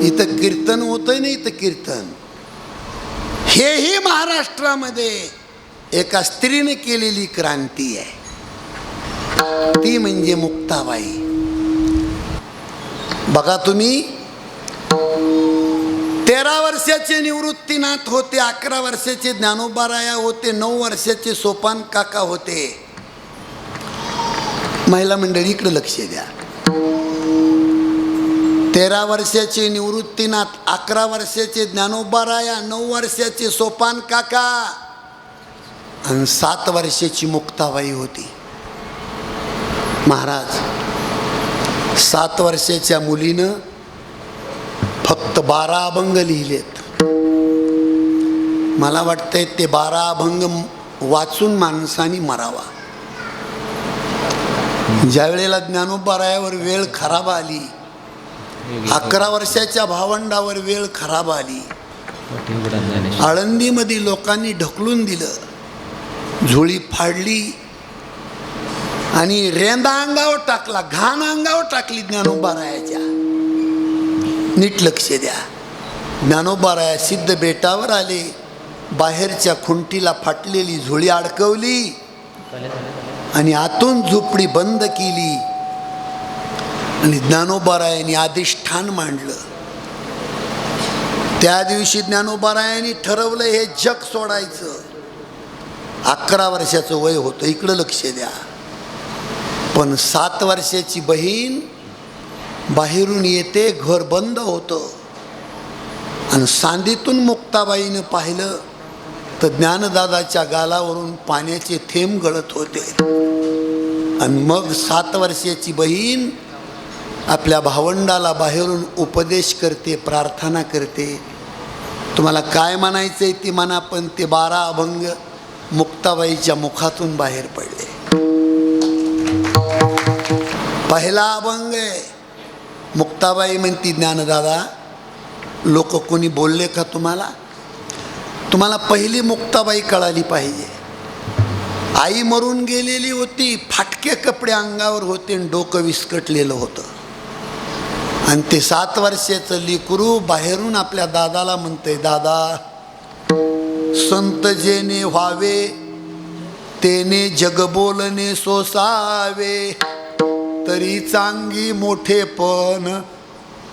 इथं कीर्तन होतंय ना इथं कीर्तन. हेही महाराष्ट्रामध्ये एका स्त्रीने केलेली क्रांती आहे. ती म्हणजे मुक्ताबाई. बघा तुम्ही तेरा वर्षाचे निवृत्तीनाथ होते अकरा वर्षाचे ज्ञानोबाराया होते नऊ वर्षाचे सोपान काका होते. महिला मंडळी इकडे लक्ष द्या. तेरा वर्षाचे निवृत्तीनाथ अकरा वर्षाचे ज्ञानोबाराया नऊ वर्षाचे सोपान काका आणि सात वर्षाची मुक्ताबाई होती. महाराज सात वर्षाच्या मुलीनं फक्त बारा अभंग लिहिलेत. मला वाटतंय ते बारा अभंग वाचून माणसाने मरावा. ज्या वेळेला ज्ञानोबारायावर वेळ खराब आली अकरा वर्षाच्या भावंडावर वेळ खराब आली. आळंदीमध्ये लोकांनी ढकलून दिलं. झोळी फाडली आणि रेंदा अंगावर टाकला घाण अंगावर टाकली ज्ञानोबारायाच्या. नीट लक्ष द्या. ज्ञानोबाराया सिद्ध बेटावर आले बाहेरच्या खुंटीला फाटलेली झोळी अडकवली आणि आतून झोपडी बंद केली. आणि ज्ञानोबारायांनी अधिष्ठान मांडलं. त्या दिवशी ज्ञानोबारायांनी ठरवलं हे जग सोडायचं. अकरा वर्षाचं वय होतं. इकडं लक्ष द्या. पण सात वर्षाची बहीण बाहेरून येते घर बंद होतं. आणि सांदीतून मुक्ताबाईनं पाहिलं तर ज्ञानदादाच्या गालावरून पाण्याचे थेंब गळत होते. आणि मग सात वर्षाची बहीण आपल्या भावंडाला बाहेरून उपदेश करते प्रार्थना करते. तुम्हाला काय म्हणायचं आहे ती म्हणा पण ते बारा अभंग मुक्ताबाईच्या मुखातून बाहेर पडले. पहिला अभंग आहे. मुक्ताबाई म्हणती ज्ञानदादा लोक कोणी बोलले का तुम्हाला? तुम्हाला पहिली मुक्ताबाई कळाली पाहिजे. आई मरून गेलेली होती फाटके कपडे अंगावर होते आणि डोकं विस्कटलेलं होतं. आणि ते सात वर्षाचं लिकरू बाहेरून आपल्या दादाला म्हणते दादा संत जेने व्हावे तेने जग बोलणे सोसावे तरी चांगी मोठेपण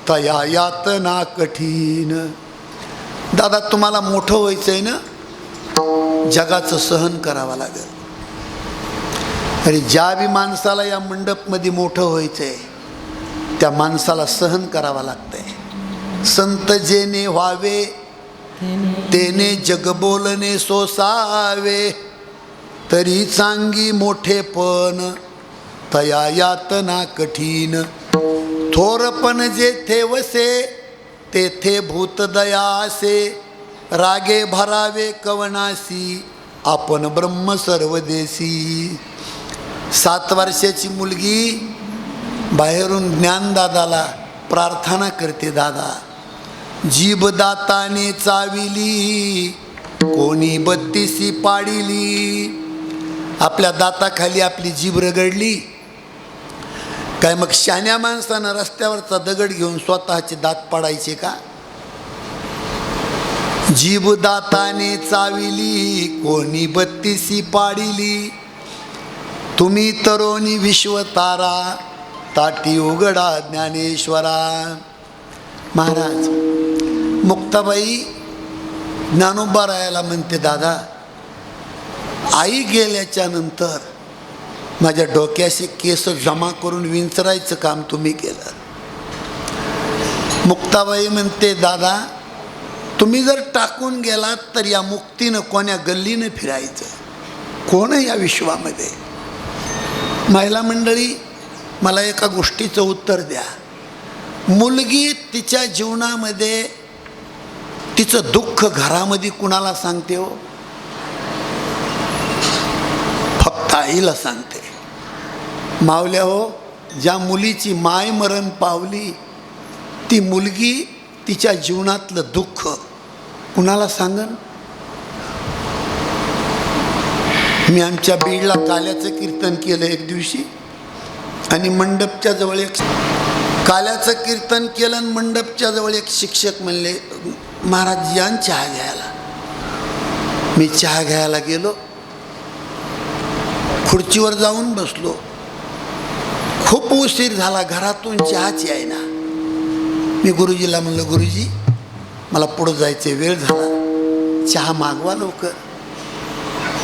तया यातना कठीण. दादा तुम्हाला मोठं व्हायचं आहे ना? जगाचं सहन करावं लागेल. अरे ज्या बी माणसाला या मंडपमध्ये मोठं व्हायचं आहे त्या माणसाला सहन करावं लागतंय. संत जेने व्हावे तेने जग बोलणे सोसावे. तरी चांगी मोठेपण तया यातना कठीण. थोरपण जेथे वसे तेथे भूतदयासे रागे भरावे कवनासी आपण ब्रह्म सर्वदेशी. सात वर्षाची मुलगी बाहेरून ज्ञानदादाला प्रार्थना करते दादा जीभदाताने चाविली कोणी बत्तीसी पाडिली आपल्या दाताखाली आपली जीभ रगडली. काय मग शान्या माणसानं रस्त्यावरचा दगड घेऊन स्वतःचे दात पाडायचे का? जीवदाताने चाविली कोणी बत्तीसी पाडिली. तुम्ही तरोनी विश्वतारा ताटी उघडा ज्ञानेश्वरा. महाराज मुक्ताबाई ज्ञानोबा रायाला म्हणते दादा आई गेल्याच्यानंतर माझ्या डोक्याशी केस जमा करून विंचरायचं काम तुम्ही केलं. मुक्ताबाई म्हणते दादा तुम्ही जर टाकून गेलात तर या मुक्तीनं कोण्या गल्लीनं फिरायचं? कोण या विश्वामध्ये? महिला मंडळी मला एका गोष्टीचं उत्तर द्या. मुलगी तिच्या जीवनामध्ये तिचं दुःख घरामध्ये कुणाला सांगते हो? फक्त आईला सांगते. मावल्या हो ज्या मुलीची माय मरण पावली ती मुलगी तिच्या जीवनातलं दुःख कुणाला सांगन? मी आमच्या बीडला काल्याचं कीर्तन केलं एक दिवशी. आणि मंडपच्या जवळ एक काल्याचं कीर्तन केलं आणि मंडपच्या जवळ एक शिक्षक म्हणले महाराज यान चहा घ्यायला. मी चहा घ्यायला गेलो. खुर्चीवर जाऊन बसलो. खूप उशीर झाला घरातून चहाची आहे ना मी गुरुजीला म्हणलं गुरुजी मला पुढं जायचे वेळ झाला. चहा मागवा लवकर.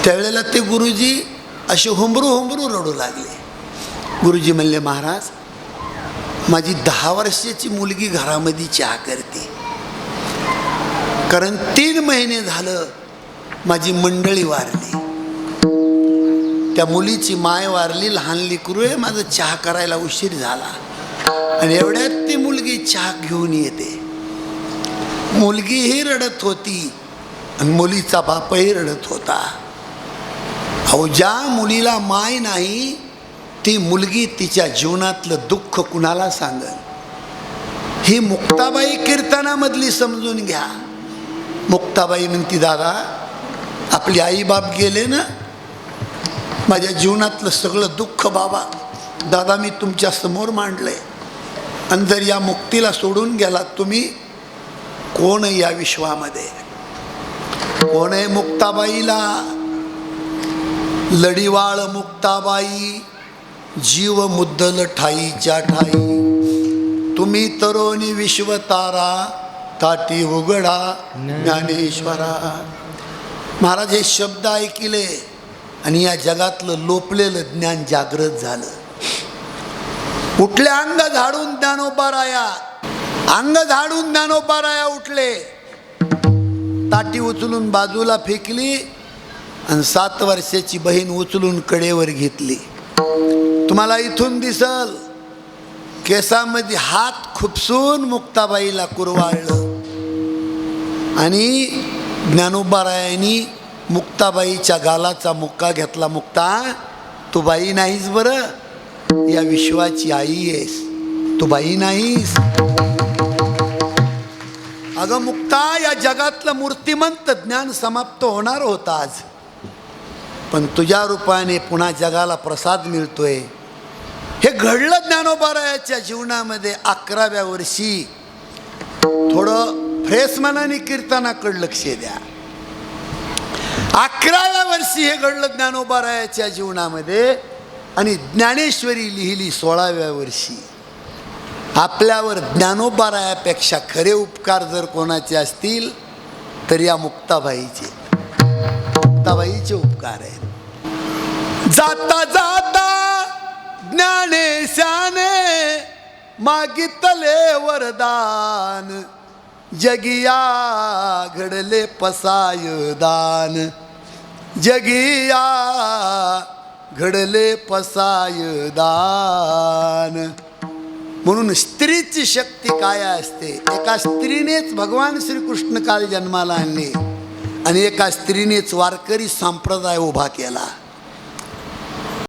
त्यावेळेला ते गुरुजी असे होंबरू होंबरू रडू लागले. गुरुजी म्हणले महाराज माझी दहा वर्षाची मुलगी घरामध्ये चहा करते. कारण तीन महिने झालं माझी मंडळी वारली. त्या मुलीची माय वारली लहान लेकरू आहे माझं चहा करायला उशीर झाला. आणि एवढ्यात ती मुलगी चहा घेऊन येते. मुलगीही रडत होती आणि मुलीचा बापही रडत होता. अहो ज्या मुलीला माय नाही ती मुलगी तिच्या जीवनातलं दुःख कुणाला सांगल ही मुक्ताबाई कीर्तनामधली समजून घ्या. मुक्ताबाई म्हणती दादा आपली आई बाप गेले ना माझ्या जीवनातलं सगळं दुःख बाबा दादा मी तुमच्यासमोर मांडलंय. आणि जर या मुक्तीला सोडून गेलात तुम्ही कोण या विश्वामध्ये? कोण आहे मुक्ताबाईला? लढीवाळ मुक्ताबाई जीव मुद्दल ठाईच्या ठाई. तुम्ही तरोनी विश्वतारा ताटी उघडा ज्ञानेश्वरा. महाराज हे शब्द ऐकले आणि या जगातलं लोपलेलं ज्ञान जागृत झालं. उठले अंग झाडून ज्ञानोपाराया. अंग झाडून ज्ञानोपाराया उठले. ताटी उचलून बाजूला फेकली आणि सात वर्षाची बहीण उचलून कडेवर घेतली. तुम्हाला इथून दिसल. केसामध्ये हात खुपसून मुक्ताबाईला कुरवाळलं. आणि ज्ञानोबारायांनी मुक्ताबाईच्या गालाचा मुक्का घेतला. मुक्ता तू बाई नाहीस बरं. या विश्वाची आई आहेस. तू बाई नाहीस. अगं मुक्ता या जगातलं मूर्तिमंत ज्ञान समाप्त होणार होतं आज. पण तुझ्या रूपाने पुन्हा जगाला प्रसाद मिळतोय. हे घडलं ज्ञानोबारायाच्या जीवनामध्ये अकराव्या वर्षी. थोडं फ्रेश मनाने कीर्तनाकडे लक्ष द्या. अकराव्या वर्षी हे घडलं ज्ञानोबारायाच्या जीवनामध्ये आणि ज्ञानेश्वरी लिहिली सोळाव्या वर्षी. आपल्यावर ज्ञानोबारायापेक्षा खरे उपकार जर कोणाचे असतील तर या मुक्ताबाईचे. मुक्ताबाईचे उपकार आहेत. जाता जाता ज्ञानेशाने मागितले वरदान. जगिया घडले पसायदान. जगिया घडले पसायदान. म्हणून स्त्रीची शक्ती काय असते? एका स्त्रीनेच भगवान श्रीकृष्ण काल जन्माला आणले आणि एका स्त्रीनेच वारकरी संप्रदाय उभा केला.